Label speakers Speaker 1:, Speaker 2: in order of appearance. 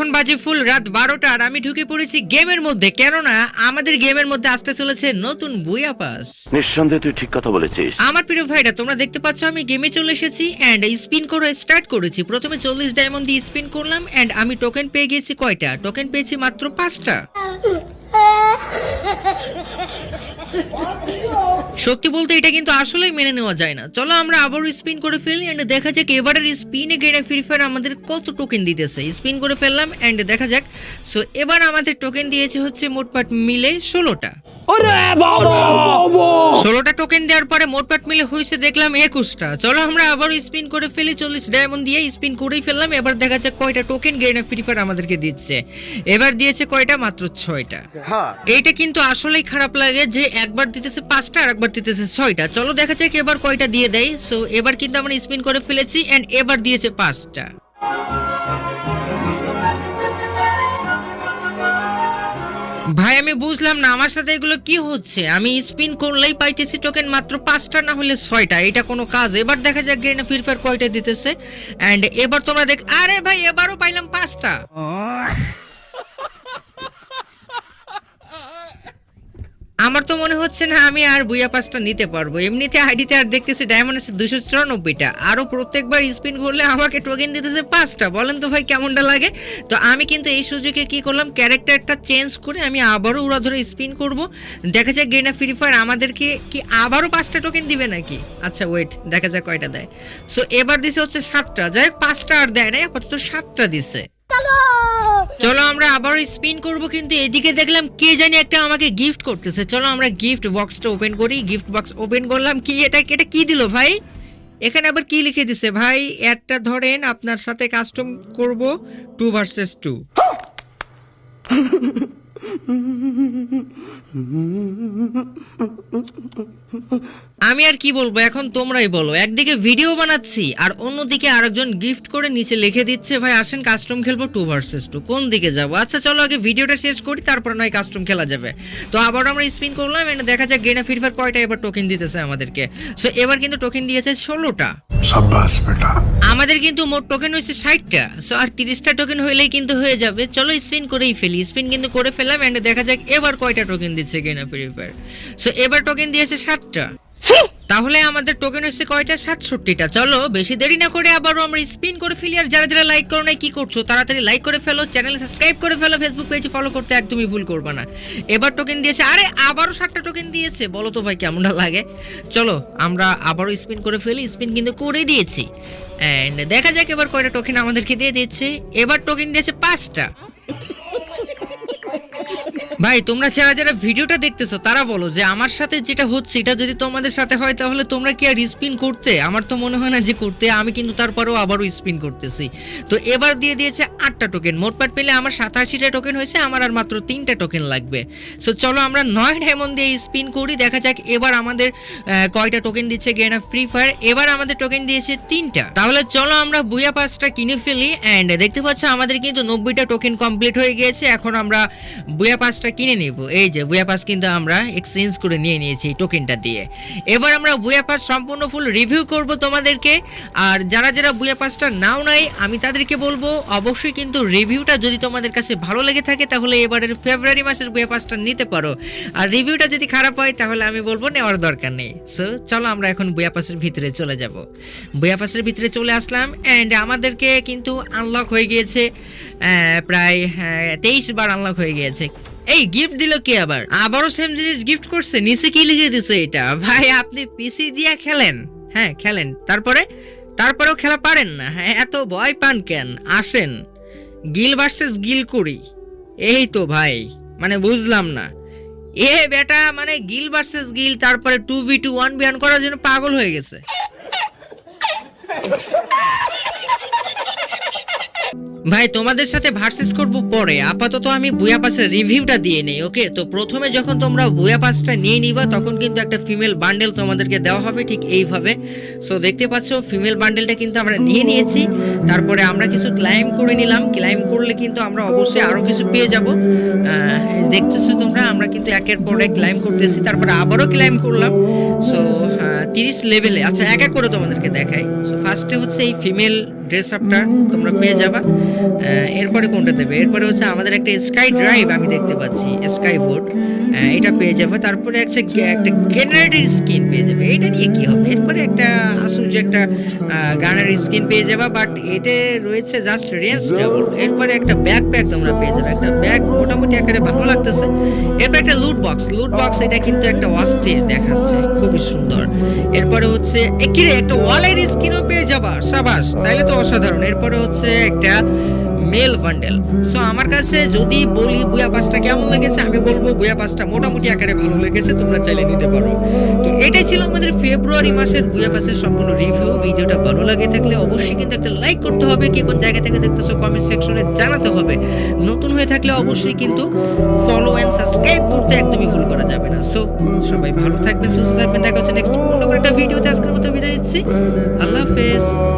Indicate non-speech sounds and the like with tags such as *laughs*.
Speaker 1: এখন বাজে ফুল রাত বারোটা আর আমি ঢুকে পড়েছি গেমের মধ্যে। কেননা আমাদের গেমের মধ্যে আসতে চলেছে নতুন বুয়া পাস
Speaker 2: নিঃসন্দেহে তুই ঠিক কথা বলেছিস।
Speaker 1: আমার প্রিয় ভাইরা তোমরা দেখতে পাচ্ছ আমি গেমে চলে এসেছি এন্ড স্পিন করে স্টার্ট করেছি। প্রথমে চল্লিশ ডায়মন্ড দিয়ে স্পিন করলাম এন্ড আমি টোকেন পেয়ে গেছি কয়টা? টোকেন পেয়েছি মাত্র পাঁচটা। *laughs* সত্যি বলতে এটা কিন্তু আসলেই মেনে নেওয়া যায় না। চলো আমরা আবারও স্পিন করে ফেলি অ্যান্ড দেখা যাক এবারের স্পিনে গেড়ে ফ্রি ফায়ার আমাদের কত টোকেন দিতেছে। স্পিন করে ফেললাম অ্যান্ড দেখা যাক। সো এবার আমাদের টোকেন দিয়েছে হচ্ছে মোটপাট মিলে ষোলোটা। ষোলোটা টোকেন দেওয়ার পরে মোটপাট মিলে হয়েছে দেখলাম একুশটা। চলো আমরা আবার স্পিন করে ফেলি চল্লিশ ডায়মন্ড দিয়ে স্পিন করেই ফেললাম এবার দেখা যাক কয়টা টোকেন গেড়ে ফ্রি ফায়ার আমাদেরকে দিচ্ছে। এবার দিয়েছে কয়টা? মাত্র ছয়টা। এইটা কিন্তু আসলেই খারাপ লাগে যে একবার দিতেছে পাঁচটা আর একবার দিতেছে ছয়টা। চলো দেখা যাক এবার কয়টা দিয়ে দেয়। সো এবার কিন্তু আমরা স্পিন করে ফেলেছি এন্ড এবার দিয়েছে পাঁচটা। ভাই, আমি বুঝলাম না, আমার সাথে এগুলো কি হচ্ছে? আমি স্পিন করলেই পাইতেছি টোকেন মাত্র পাঁচটা, না হলে ছয়টা। এটা কোনো কাজ। এবার দেখা যাক গ্রেনে ফির ফির কয়টা দিতেছে। অ্যান্ড এবার তোমরা দেখ আরে ভাই, এবারও পাইলাম পাঁচটা। আমার তো মনে হচ্ছে না আমি আর বুয়া পাসটা নিতে পারব। এমনিতে আইডিতে আর দেখতেছি ডায়মন্ড আছে দুশো চুরানব্বইটা। আরও প্রত্যেকবার স্পিন করলে আমাকে টোকেন দিতেছে পাঁচটা। বলেন তো ভাই কেমনটা লাগে? তো আমি কিন্তু এই সুযোগে কি করলাম? ক্যারেক্টারটা চেঞ্জ করে আমি আবারও উড়া ধরে স্পিন করব। দেখা যাক গেনা ফ্রি ফায়ার আমাদেরকে কি আবারও পাঁচটা টোকেন দিবে নাকি? আচ্ছা ওয়েট দেখা যাক কয়টা দেয়। সো এবার দিছে হচ্ছে সাতটা। যাই হোক, পাঁচটা আর দেয় না আপাতত সাতটা দিছে। চলো! আমরা আবার স্পিন করব, কিন্তু এদিকে দেখলাম কে জানি একটা আমাকে গিফট করতেছে। চলো আমরা গিফট বক্সটা ওপেন করি গিফট বক্স ওপেন করলাম, কি এটা এটা কি দিল ভাই? এখানে আবার কি লিখে দিছে? ভাই একটা ধরেন, আপনার সাথে কাস্টম করব টু ভার্সেস টু আমি আর কি বলব? এখন তোমরাই বলো। একদিকে ভিডিও বানাচ্ছি, আর অন্যদিকে আরেকজন গিফট করে নিচে লিখে দিচ্ছে, ভাই, আসেন কাস্টম খেলব টু ভার্সেস টু কোন দিকে যাব? আচ্ছা চলো আগে ভিডিওটা শেষ করি, তারপর নয় কাস্টম খেলা যাবে। তো আবার আমরা স্পিন করলাম এন্ড দেখা যাক গেনা ফিরফার কয়টা এবার টোকেন দিতেছে আমাদেরকে। সো এবার কিন্তু টোকেন দিয়েছে ষোলোটা।
Speaker 3: সাব্বাস, বেটা।
Speaker 1: আমাদের কিন্তু মোট টোকেন হয়েছে ষাটটা। সো আর তিরিশটা টোকেন হইলেই কিন্তু হয়ে যাবে। চলো স্পিন করেই ফেলি। স্পিন কিন্তু করে ফেলাম অ্যান্ড দেখা যাক এবার কয়টা টোকেন দিচ্ছে কিনা ফ্রি ফায়ার সো এবার টোকেন দিয়েছে ষাটটা। তাহলে আমাদের টোকেন হচ্ছে কয়টা? সাতষট্টিটা। চলো, বেশি দেরি না করে আবারও আমরা স্পিন করে ফেলি, আর যারা যারা লাইক করো নাই, কি করছ? তাড়াতাড়ি লাইক করে ফেলো চ্যানেল সাবস্ক্রাইব করে ফেলো ফেসবুক পেজ ফলো করতে একদমই ভুল করবে না। এবার টোকেন দিয়েছে, আরে আবারও ষাটটা টোকেন দিয়েছে, বলো তো ভাই কেমনটা লাগে? চলো, আমরা আবারও স্পিন করে ফেলি স্পিন কিন্তু করে দিয়েছি। অ্যান্ড দেখা যাক এবার কয়টা টোকেন আমাদেরকে দিয়ে দিচ্ছে। এবার টোকেন দিয়েছে পাঁচটা। ভাই, তোমরা যারা যারা ভিডিওটা দেখতেছো, তারা বলো যে আমার সাথে যেটা হচ্ছে, এটা যদি তোমাদের সাথে হয়, তাহলে তোমরা কি আর স্পিন করতে? আমার তো মনে হয় না যে করতে, আমি কিন্তু তারপরেও আবারও স্পিন করতেছি। তো এবার দিয়ে দিয়েছে আটটা টোকেন মোটপাট পেলে আমার সাতাশিটা টোকেন হয়েছে, আমার আর মাত্র তিনটা টোকেন লাগবে। সো চলো আমরা নয় ডায়মন্ড দিয়ে স্পিন করি, দেখা যাক এবার আমাদের কয়টা টোকেন দিচ্ছে গেনা ফ্রি ফায়ার এবার আমাদের টোকেন দিয়েছে তিনটা। তাহলে চলো আমরা বুয়া পাসটা কিনে ফেলি অ্যান্ড দেখতে পাচ্ছ আমাদের কিন্তু নব্বইটা টোকেন কমপ্লিট হয়ে গিয়েছে। এখন আমরা বুয়া পাসটা কিনে নিব। এই যে বুয়া পাস কিন্তু আমরা এক্সচেঞ্জ করে নিয়ে নিয়েছি এই টোকেনটা দিয়ে। এবার আমরা বুয়া পাস সম্পূর্ণ ফুল রিভিউ করব তোমাদেরকে। আর যারা যারা বুয়া পাসটা নাও নাই, আমি তাদেরকে বলব, অবশ্যই কিন্তু রিভিউটা যদি তোমাদের কাছে ভালো লেগে থাকে, তাহলে এবারের ফেব্রুয়ারি মাসের বুয়া পাসটা নিতে পারো। আর রিভিউটা যদি খারাপ হয়, তাহলে আমি বলব নেওয়ার দরকার নেই। সো চলো আমরা এখন বুয়া পাসের ভিতরে চলে যাব। বুয়া পাসের ভিতরে চলে আসলাম অ্যান্ড আমাদেরকে কিন্তু আনলক হয়ে গিয়েছে প্রায় তেইশ বার আনলক হয়ে গিয়েছে। এই গিফট দিল কে আবার? আবারও সেম জিনিস গিফট করছে, নিচে কি লিখে দিছে এটা? ভাই, আপনি পিসি দিয়া খেলেন। হ্যাঁ খেলেন। তারপরে? তারপরেও খেলা পারেন না। হ্যাঁ এত ভয় পান কেন? আসেন। গিল ভার্সেস গিল করি। এই তো ভাই মানে বুঝলাম না। এ বেটা মানে গিল ভার্সেস গিল, তারপরে two V two one B করার জন্য পাগল হয়ে গেছে। ভাই, তোমাদের সাথে ভার্সেস করব পরে। আপাতত আমি বুয়া পাসের রিভিউটা দিয়ে নেই ওকে তো প্রথমে যখন তোমরা বুয়া পাসটা নিয়ে নিবা, তখন কিন্তু একটা ফিমেল বান্ডেল তোমাদেরকে দেওয়া হবে ঠিক এইভাবে। সো দেখতে পাচ্ছ ফিমেল বান্ডেলটা কিন্তু আমরা নিয়ে নিয়েছি। তারপরে আমরা কিছু ক্লাইম করে নিলাম। ক্লাইম করলে কিন্তু আমরা অবশ্যই আরও কিছু পেয়ে যাব। দেখতেছো তোমরা, আমরা কিন্তু একের পর ক্লাইম করতেছি। তারপরে আবারও ক্লাইম করলাম। সো তিরিশ লেভেলে আচ্ছা এক এক করে তোমাদেরকে দেখাই। সো ফার্স্টে হচ্ছে এই ফিমেল ড্রেস আপটা তোমরা পেয়ে যাবা। এরপরে কোনটা দেবে? এরপরে হচ্ছে আমাদের একটা স্কাই ড্রাইভ আমি দেখতে পাচ্ছি স্কাই বোর্ড এটা পেয়ে যাবে। তারপরে একটা একটা গ্যানারেটের স্কিন পেয়ে যাবে। এটা নিয়ে কি হবে? এরপরে একটা আসল যে একটা গানের স্কিন পেয়ে যাবা বাট এতে রয়েছে জাস্ট রেঞ্জ ডাবল এরপরে একটা ব্যাকপ্যাক তোমরা পেয়ে যাবে। একটা ব্যাগ মোটামুটি একেবারে ভালো লাগতেছে। এরপর একটা লুট বক্স লুট বক্স এটা কিন্তু একটা অস্থির দেখাচ্ছে। খুবই সুন্দর। এরপরে হচ্ছে, এ কি রে, একটা ওয়ালের স্কিনও পেয়ে যাবা? সাবাস, তাইলে তো অসাধারণ। এরপরে হচ্ছে একটা মেল বান্ডেল। সো আমার কাছে যদি বলি বুয়া পাসটা কেমন লেগেছে, আমি বলব বুয়া পাসটা মোটামুটি আকারে ভালো লেগেছে, তোমরা চাইলে নিতে পারো। তো এটাই ছিল আমাদের ফেব্রুয়ারি মাসের বুয়া পাসের সম্পূর্ণ রিভিউ ভিডিওটা ভালো লাগে থাকলে অবশ্যই কিন্তু একটা লাইক করতে হবে। কি কোন জায়গা থেকে দেখতেছো কমেন্ট সেকশনে জানাতে হবে। নতুন হয়ে থাকলে অবশ্যই কিন্তু ফলো অ্যান্ড সাবস্ক্রাইব করতে একদমই ভুল করা যাবে না। সো সবাই ভালো থাকবেন, সুস্থ থাকবেন। দেখা হচ্ছে নেক্সট অন্য একটা ভিডিওতে আজকের মতো বিদায় নিচ্ছি। আল্লাহ হাফেজ।